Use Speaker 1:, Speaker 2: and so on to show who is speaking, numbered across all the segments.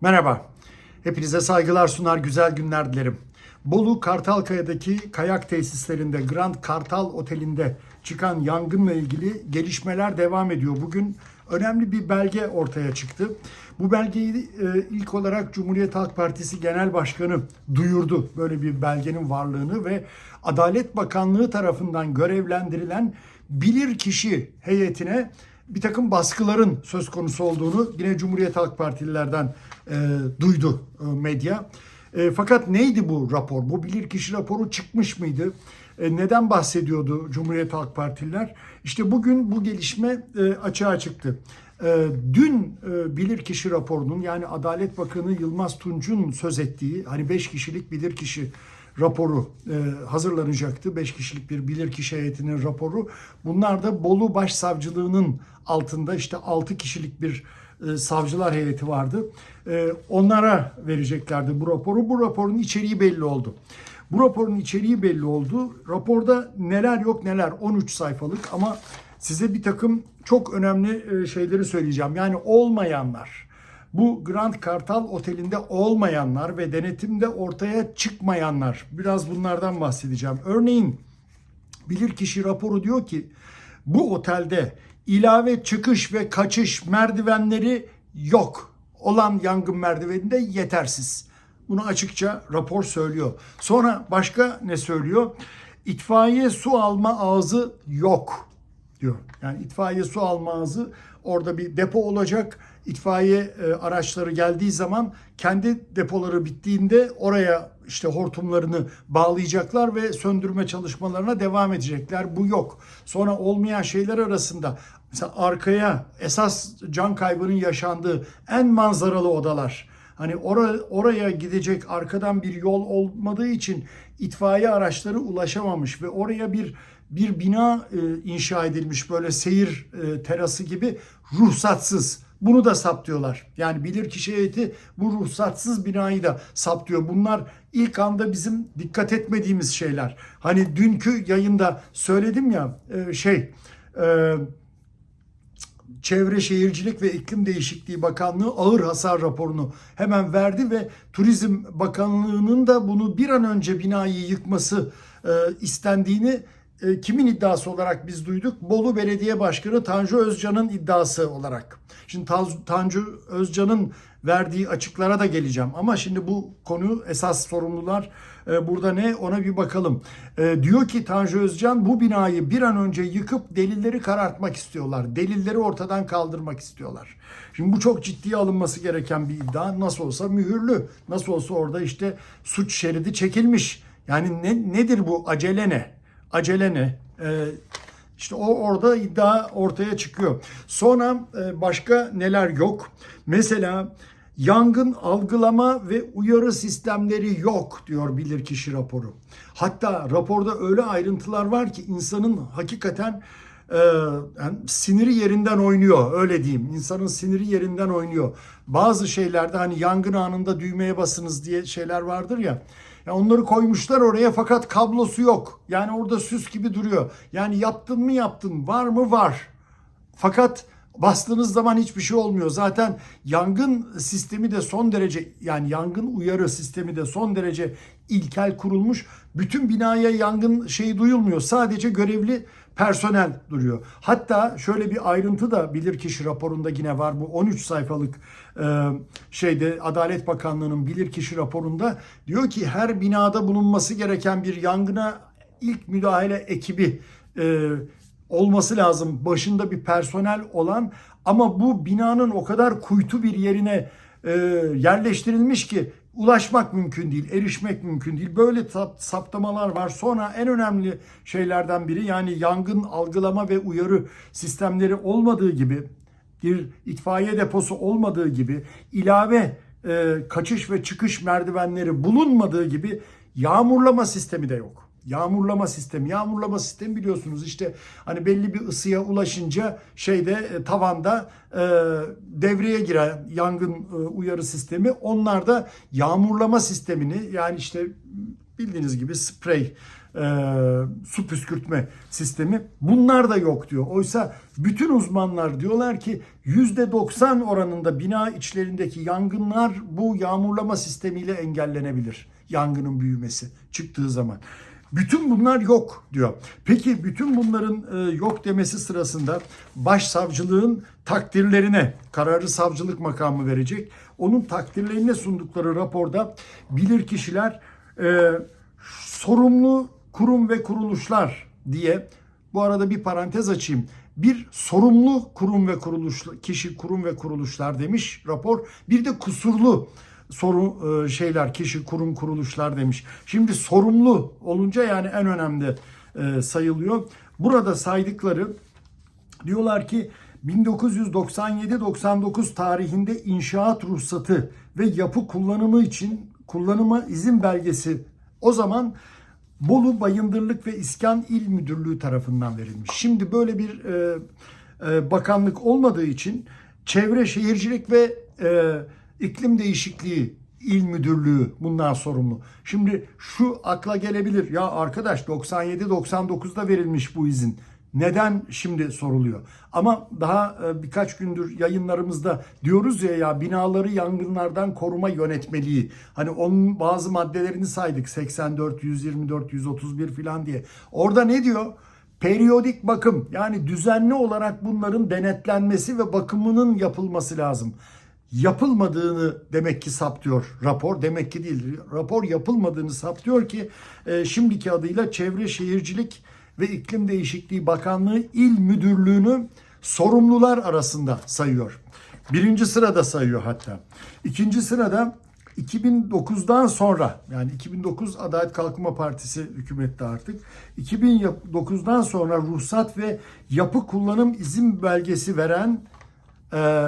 Speaker 1: Merhaba. Hepinize saygılar sunar, güzel günler dilerim. Bolu Kartalkaya'daki kayak tesislerinde Grand Kartal Oteli'nde çıkan yangınla ilgili gelişmeler devam ediyor. Bugün önemli bir belge ortaya çıktı. Bu belgeyi e, ilk olarak Cumhuriyet Halk Partisi Genel Başkanı duyurdu. Böyle bir belgenin varlığını ve Adalet Bakanlığı tarafından görevlendirilen bilirkişi heyetine bir takım baskıların söz konusu olduğunu yine Cumhuriyet Halk Partililerden e, duydu e, medya. E, fakat neydi bu rapor? Bu bilirkişi raporu çıkmış mıydı? E, neden bahsediyordu Cumhuriyet Halk Partililer? İşte bugün bu gelişme e, açığa çıktı. E, dün e, bilirkişi raporunun yani Adalet Bakanı Yılmaz Tunç'un söz ettiği hani 5 kişilik bilirkişi raporu e, hazırlanacaktı. 5 kişilik bir bilirkişi heyetinin raporu. Bunlar da Bolu Başsavcılığı'nın altında işte 6 kişilik bir e, savcılar heyeti vardı. E, onlara vereceklerdi bu raporu. Bu raporun içeriği belli oldu. Bu raporun içeriği belli oldu. Raporda neler yok neler 13 sayfalık ama size bir takım çok önemli e, şeyleri söyleyeceğim. Yani olmayanlar, bu Grand Kartal Oteli'nde olmayanlar ve denetimde ortaya çıkmayanlar. Biraz bunlardan bahsedeceğim. Örneğin bilirkişi raporu diyor ki bu otelde ilave çıkış ve kaçış merdivenleri yok. Olan yangın merdiveni de yetersiz. Bunu açıkça rapor söylüyor. Sonra başka ne söylüyor? İtfaiye su alma ağzı yok diyor. Yani itfaiye su alma ağzı orada bir depo olacak. İtfaiye e, araçları geldiği zaman kendi depoları bittiğinde oraya işte hortumlarını bağlayacaklar ve söndürme çalışmalarına devam edecekler. Bu yok. Sonra olmayan şeyler arasında mesela arkaya esas can kaybının yaşandığı en manzaralı odalar. Hani oraya, oraya gidecek arkadan bir yol olmadığı için itfaiye araçları ulaşamamış ve oraya bir bir bina e, inşa edilmiş böyle seyir e, terası gibi ruhsatsız. Bunu da saptıyorlar. Yani bilirkişi heyeti bu ruhsatsız binayı da saptıyor. Bunlar ilk anda bizim dikkat etmediğimiz şeyler. Hani dünkü yayında söyledim ya e, şey e, Çevre Şehircilik ve İklim Değişikliği Bakanlığı ağır hasar raporunu hemen verdi ve Turizm Bakanlığı'nın da bunu bir an önce binayı yıkması e, istendiğini e, kimin iddiası olarak biz duyduk? Bolu Belediye Başkanı Tanju Özcan'ın iddiası olarak. Şimdi Taz- Tanju Özcan'ın verdiği açıklara da geleceğim ama şimdi bu konu esas sorumlular e, burada ne ona bir bakalım. E, diyor ki Tanju Özcan bu binayı bir an önce yıkıp delilleri karartmak istiyorlar. Delilleri ortadan kaldırmak istiyorlar. Şimdi bu çok ciddiye alınması gereken bir iddia. Nasıl olsa mühürlü. Nasıl olsa orada işte suç şeridi çekilmiş. Yani ne, nedir bu acele ne? Acele ne? Ee, işte o orada iddia ortaya çıkıyor. Sonra e, başka neler yok? Mesela yangın algılama ve uyarı sistemleri yok diyor bilirkişi raporu. Hatta raporda öyle ayrıntılar var ki insanın hakikaten e, yani siniri yerinden oynuyor öyle diyeyim. İnsanın siniri yerinden oynuyor. Bazı şeylerde hani yangın anında düğmeye basınız diye şeyler vardır ya. Ya onları koymuşlar oraya fakat kablosu yok. Yani orada süs gibi duruyor. Yani yaptın mı yaptın, var mı var. Fakat bastığınız zaman hiçbir şey olmuyor. Zaten yangın sistemi de son derece yani yangın uyarı sistemi de son derece ilkel kurulmuş. Bütün binaya yangın şeyi duyulmuyor. Sadece görevli personel duruyor. Hatta şöyle bir ayrıntı da bilirkişi raporunda yine var. Bu 13 sayfalık e, şeyde Adalet Bakanlığı'nın bilirkişi raporunda diyor ki her binada bulunması gereken bir yangına ilk müdahale ekibi e, olması lazım. Başında bir personel olan ama bu binanın o kadar kuytu bir yerine e, yerleştirilmiş ki ulaşmak mümkün değil, erişmek mümkün değil. Böyle sap- saptamalar var. Sonra en önemli şeylerden biri yani yangın algılama ve uyarı sistemleri olmadığı gibi bir itfaiye deposu olmadığı gibi ilave e, kaçış ve çıkış merdivenleri bulunmadığı gibi yağmurlama sistemi de yok. Yağmurlama sistemi. Yağmurlama sistemi biliyorsunuz işte hani belli bir ısıya ulaşınca şeyde e, tavanda e, devreye giren yangın e, uyarı sistemi. Onlar da yağmurlama sistemini yani işte bildiğiniz gibi sprey su püskürtme sistemi. Bunlar da yok diyor. Oysa bütün uzmanlar diyorlar ki %90 oranında bina içlerindeki yangınlar bu yağmurlama sistemiyle engellenebilir. Yangının büyümesi çıktığı zaman. Bütün bunlar yok diyor. Peki bütün bunların e, yok demesi sırasında başsavcılığın takdirlerine kararı savcılık makamı verecek. Onun takdirlerine sundukları raporda bilirkişiler e, sorumlu kurum ve kuruluşlar diye bu arada bir parantez açayım. Bir sorumlu kurum ve kuruluş kişi kurum ve kuruluşlar demiş rapor. Bir de kusurlu sorun e, şeyler kişi kurum kuruluşlar demiş. Şimdi sorumlu olunca yani en önemli e, sayılıyor. Burada saydıkları diyorlar ki 1997-99 tarihinde inşaat ruhsatı ve yapı kullanımı için kullanıma izin belgesi o zaman Bolu Bayındırlık ve İskan İl Müdürlüğü tarafından verilmiş. Şimdi böyle bir e, e, bakanlık olmadığı için Çevre Şehircilik ve e, İklim Değişikliği İl Müdürlüğü bundan sorumlu. Şimdi şu akla gelebilir. Ya arkadaş 97-99'da verilmiş bu izin. Neden şimdi soruluyor? Ama daha e, birkaç gündür yayınlarımızda diyoruz ya ya binaları yangınlardan koruma yönetmeliği. Hani onun bazı maddelerini saydık 84, 124, 131 falan diye. Orada ne diyor? Periyodik bakım yani düzenli olarak bunların denetlenmesi ve bakımının yapılması lazım yapılmadığını demek ki saptıyor rapor. Demek ki değil. Rapor yapılmadığını saptıyor ki e, şimdiki adıyla Çevre Şehircilik ve İklim Değişikliği Bakanlığı İl Müdürlüğü'nü sorumlular arasında sayıyor. Birinci sırada sayıyor hatta. İkinci sırada 2009'dan sonra yani 2009 Adalet Kalkınma Partisi hükümette artık 2009'dan sonra ruhsat ve yapı kullanım izin belgesi veren e,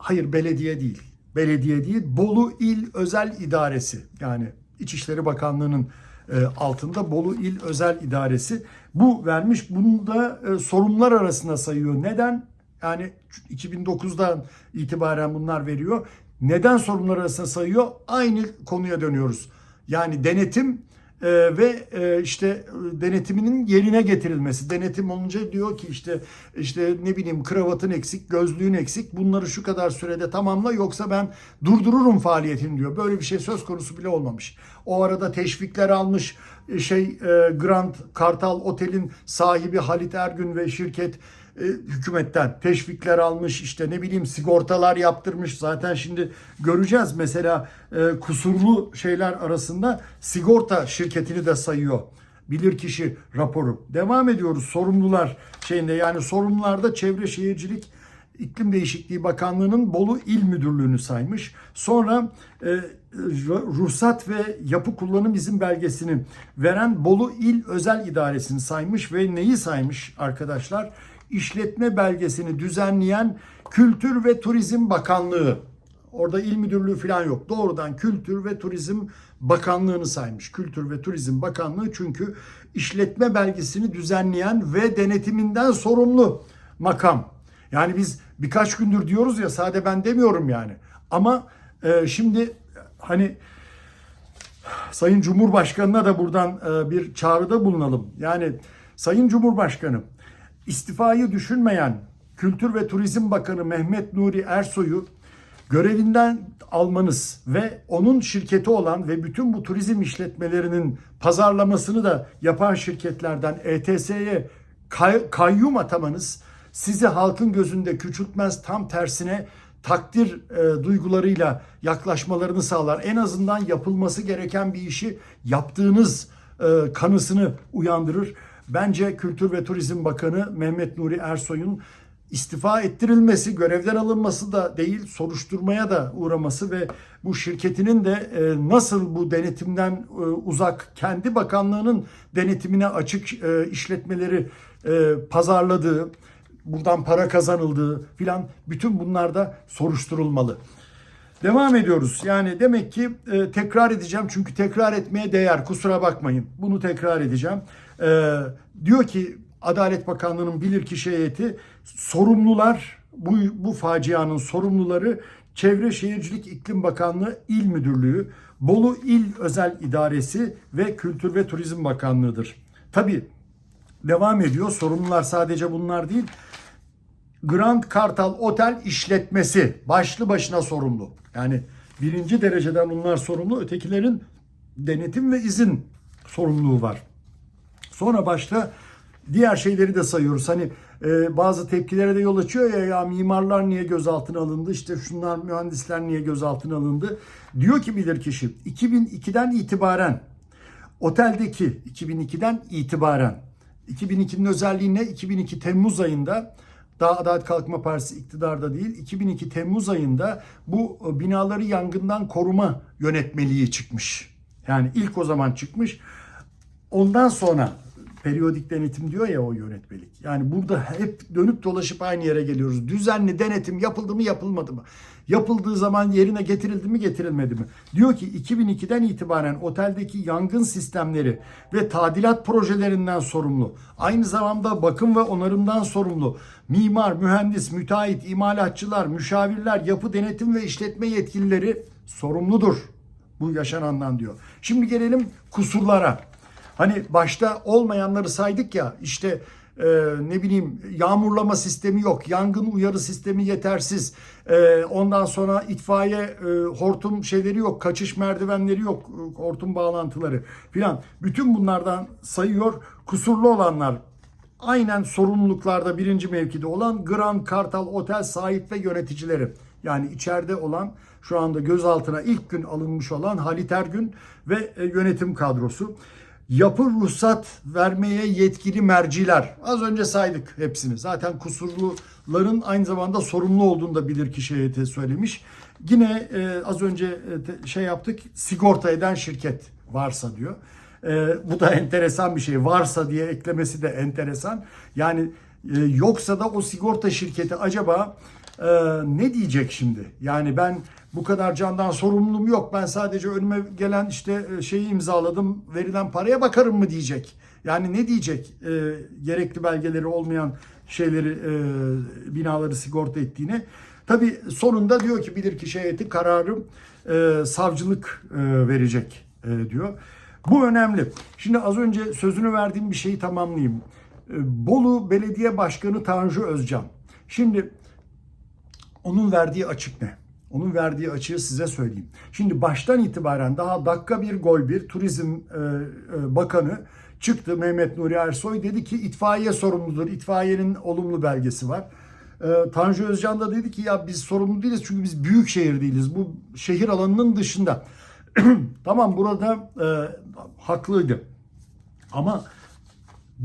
Speaker 1: hayır belediye değil belediye değil Bolu İl Özel İdaresi yani İçişleri Bakanlığı'nın e, altında Bolu İl Özel İdaresi bu vermiş. Bunu da e, sorunlar arasında sayıyor. Neden? Yani 2009'dan itibaren bunlar veriyor. Neden sorunlar arasında sayıyor? Aynı konuya dönüyoruz. Yani denetim e, ve e, işte denetiminin yerine getirilmesi. Denetim olunca diyor ki işte işte ne bileyim kravatın eksik, gözlüğün eksik. Bunları şu kadar sürede tamamla yoksa ben durdururum faaliyetini diyor. Böyle bir şey söz konusu bile olmamış. O arada teşvikler almış e, şey e, Grand Kartal Otel'in sahibi Halit Ergün ve şirket e, hükümetten teşvikler almış işte ne bileyim sigortalar yaptırmış zaten şimdi göreceğiz mesela e, kusurlu şeyler arasında sigorta şirketini de sayıyor bilirkişi raporu devam ediyoruz sorumlular şeyinde yani sorumlularda çevre şehircilik İklim Değişikliği Bakanlığı'nın Bolu İl Müdürlüğü'nü saymış. Sonra e, ruhsat ve yapı kullanım izin belgesini veren Bolu İl Özel İdaresi'ni saymış ve neyi saymış arkadaşlar? İşletme belgesini düzenleyen Kültür ve Turizm Bakanlığı. Orada il müdürlüğü falan yok. Doğrudan Kültür ve Turizm Bakanlığı'nı saymış. Kültür ve Turizm Bakanlığı çünkü işletme belgesini düzenleyen ve denetiminden sorumlu makam. Yani biz birkaç gündür diyoruz ya sade ben demiyorum yani. Ama e, şimdi hani Sayın Cumhurbaşkanı'na da buradan e, bir çağrıda bulunalım. Yani Sayın Cumhurbaşkanı istifayı düşünmeyen Kültür ve Turizm Bakanı Mehmet Nuri Ersoy'u görevinden almanız ve onun şirketi olan ve bütün bu turizm işletmelerinin pazarlamasını da yapan şirketlerden ETS'ye kay, kayyum atamanız sizi halkın gözünde küçültmez tam tersine takdir e, duygularıyla yaklaşmalarını sağlar. En azından yapılması gereken bir işi yaptığınız e, kanısını uyandırır. Bence Kültür ve Turizm Bakanı Mehmet Nuri Ersoy'un istifa ettirilmesi, görevden alınması da değil, soruşturmaya da uğraması ve bu şirketinin de e, nasıl bu denetimden e, uzak, kendi bakanlığının denetimine açık e, işletmeleri pazarladığı, buradan para kazanıldığı filan bütün bunlar da soruşturulmalı. Devam ediyoruz. Yani demek ki tekrar edeceğim çünkü tekrar etmeye değer. Kusura bakmayın. Bunu tekrar edeceğim. E, diyor ki Adalet Bakanlığı'nın bilirkişi heyeti sorumlular bu, bu facianın sorumluları Çevre Şehircilik İklim Bakanlığı İl Müdürlüğü, Bolu İl Özel İdaresi ve Kültür ve Turizm Bakanlığı'dır. Tabii devam ediyor. Sorumlular sadece bunlar değil. Grand Kartal Otel işletmesi başlı başına sorumlu. Yani birinci dereceden bunlar sorumlu. Ötekilerin denetim ve izin sorumluluğu var. Sonra başta diğer şeyleri de sayıyoruz. Hani e, bazı tepkilere de yol açıyor ya ya mimarlar niye gözaltına alındı? İşte şunlar mühendisler niye gözaltına alındı? Diyor ki bilirkişi 2002'den itibaren oteldeki 2002'den itibaren 2002'nin özelliği ne? 2002 Temmuz ayında daha Adalet Kalkınma Partisi iktidarda değil. 2002 Temmuz ayında bu e, binaları yangından koruma yönetmeliği çıkmış. Yani ilk o zaman çıkmış. Ondan sonra periyodik denetim diyor ya o yönetmelik. Yani burada hep dönüp dolaşıp aynı yere geliyoruz. Düzenli denetim yapıldı mı yapılmadı mı? Yapıldığı zaman yerine getirildi mi getirilmedi mi? Diyor ki 2002'den itibaren oteldeki yangın sistemleri ve tadilat projelerinden sorumlu. Aynı zamanda bakım ve onarımdan sorumlu. Mimar, mühendis, müteahhit, imalatçılar, müşavirler, yapı denetim ve işletme yetkilileri sorumludur. Bu yaşanandan diyor. Şimdi gelelim kusurlara. Hani başta olmayanları saydık ya işte e, ne bileyim yağmurlama sistemi yok, yangın uyarı sistemi yetersiz, e, ondan sonra itfaiye e, hortum şeyleri yok, kaçış merdivenleri yok, e, hortum bağlantıları filan. Bütün bunlardan sayıyor. Kusurlu olanlar aynen sorumluluklarda birinci mevkide olan Grand Kartal Otel sahip ve yöneticileri. Yani içeride olan şu anda gözaltına ilk gün alınmış olan Halit Ergün ve e, yönetim kadrosu. Yapı ruhsat vermeye yetkili merciler. Az önce saydık hepsini. Zaten kusurluların aynı zamanda sorumlu olduğunu da bilirkişi heyeti söylemiş. Yine e, az önce e, şey yaptık. Sigorta eden şirket varsa diyor. E, bu da enteresan bir şey. Varsa diye eklemesi de enteresan. Yani e, yoksa da o sigorta şirketi acaba e, ne diyecek şimdi? Yani ben bu kadar candan sorumluluğum yok. Ben sadece önüme gelen işte e, şeyi imzaladım. Verilen paraya bakarım mı diyecek. Yani ne diyecek? E, gerekli belgeleri olmayan şeyleri e, binaları sigorta ettiğine. Tabii sonunda diyor ki bilirkişi heyeti kararı e, savcılık e, verecek e, diyor. Bu önemli. Şimdi az önce sözünü verdiğim bir şeyi tamamlayayım. E, Bolu Belediye Başkanı Tanju Özcan. Şimdi onun verdiği açık ne? Onun verdiği açığı size söyleyeyim. Şimdi baştan itibaren daha dakika bir gol bir Turizm e, e, Bakanı çıktı Mehmet Nuri Ersoy dedi ki itfaiye sorumludur. İtfaiyenin olumlu belgesi var. E, Tanju Özcan da dedi ki ya biz sorumlu değiliz çünkü biz büyük şehir değiliz. Bu şehir alanının dışında. tamam burada e, haklıydı. Ama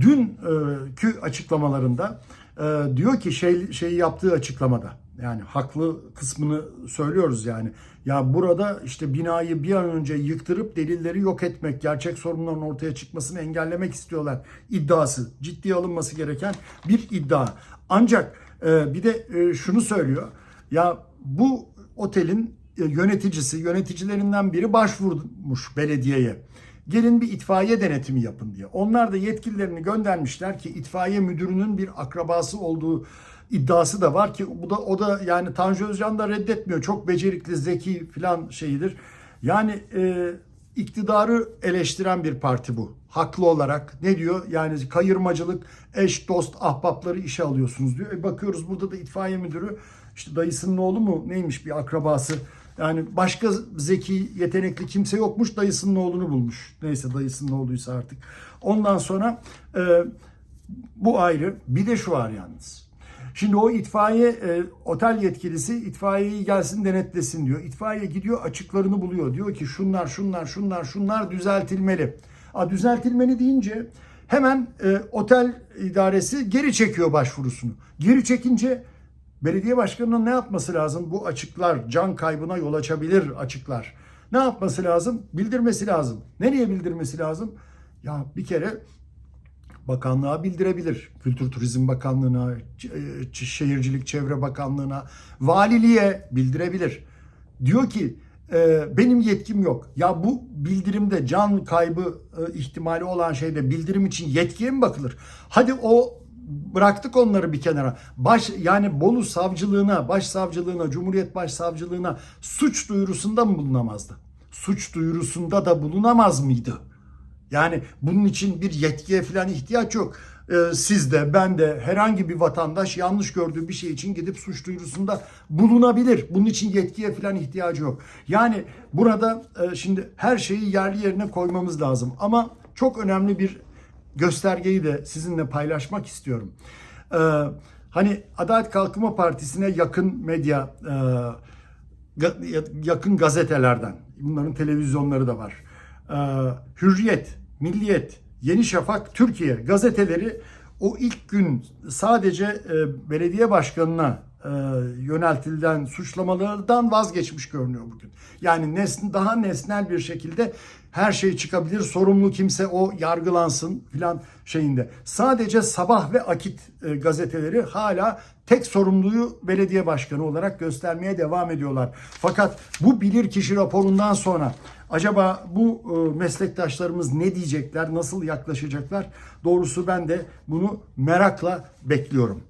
Speaker 1: dünkü açıklamalarında e, diyor ki şey şeyi yaptığı açıklamada yani haklı kısmını söylüyoruz yani. Ya burada işte binayı bir an önce yıktırıp delilleri yok etmek, gerçek sorunların ortaya çıkmasını engellemek istiyorlar iddiası. Ciddiye alınması gereken bir iddia. Ancak e, bir de e, şunu söylüyor. Ya bu otelin e, yöneticisi, yöneticilerinden biri başvurmuş belediyeye. Gelin bir itfaiye denetimi yapın diye. Onlar da yetkililerini göndermişler ki itfaiye müdürünün bir akrabası olduğu iddiası da var ki bu da o da yani Tanju Özcan da reddetmiyor. Çok becerikli, zeki filan şeyidir. Yani e, iktidarı eleştiren bir parti bu. Haklı olarak ne diyor? Yani kayırmacılık, eş, dost, ahbapları işe alıyorsunuz diyor. E bakıyoruz burada da itfaiye müdürü işte dayısının oğlu mu neymiş bir akrabası. Yani başka zeki, yetenekli kimse yokmuş. Dayısının oğlunu bulmuş. Neyse dayısının oğluysa artık. Ondan sonra e, bu ayrı. Bir de şu var yalnız. Şimdi o itfaiye e, otel yetkilisi itfaiyeyi gelsin denetlesin diyor. İtfaiye gidiyor açıklarını buluyor. Diyor ki şunlar şunlar şunlar şunlar düzeltilmeli. A, düzeltilmeli deyince hemen e, otel idaresi geri çekiyor başvurusunu. Geri çekince belediye başkanının ne yapması lazım? Bu açıklar can kaybına yol açabilir açıklar. Ne yapması lazım? Bildirmesi lazım. Nereye bildirmesi lazım? Ya bir kere bakanlığa bildirebilir. Kültür Turizm Bakanlığı'na, Ç- Şehircilik Çevre Bakanlığı'na, valiliğe bildirebilir. Diyor ki e, benim yetkim yok. Ya bu bildirimde can kaybı e, ihtimali olan şeyde bildirim için yetkiye mi bakılır? Hadi o bıraktık onları bir kenara. Baş yani Bolu savcılığına, başsavcılığına, Cumhuriyet Başsavcılığına suç duyurusunda mı bulunamazdı? Suç duyurusunda da bulunamaz mıydı? Yani bunun için bir yetkiye falan ihtiyaç yok. Ee, siz de ben de herhangi bir vatandaş yanlış gördüğü bir şey için gidip suç duyurusunda bulunabilir. Bunun için yetkiye falan ihtiyacı yok. Yani burada e, şimdi her şeyi yerli yerine koymamız lazım. Ama çok önemli bir göstergeyi de sizinle paylaşmak istiyorum. Ee, hani Adalet Kalkınma Partisi'ne yakın medya, e, yakın gazetelerden, bunların televizyonları da var. Ee, Hürriyet, Milliyet, Yeni Şafak, Türkiye gazeteleri o ilk gün sadece e, belediye başkanına e, yöneltilen suçlamalardan vazgeçmiş görünüyor bugün. Yani nesn, daha nesnel bir şekilde her şey çıkabilir, sorumlu kimse o yargılansın filan şeyinde. Sadece Sabah ve Akit e, gazeteleri hala tek sorumluyu belediye başkanı olarak göstermeye devam ediyorlar. Fakat bu bilirkişi raporundan sonra acaba bu e, meslektaşlarımız ne diyecekler, nasıl yaklaşacaklar? Doğrusu ben de bunu merakla bekliyorum.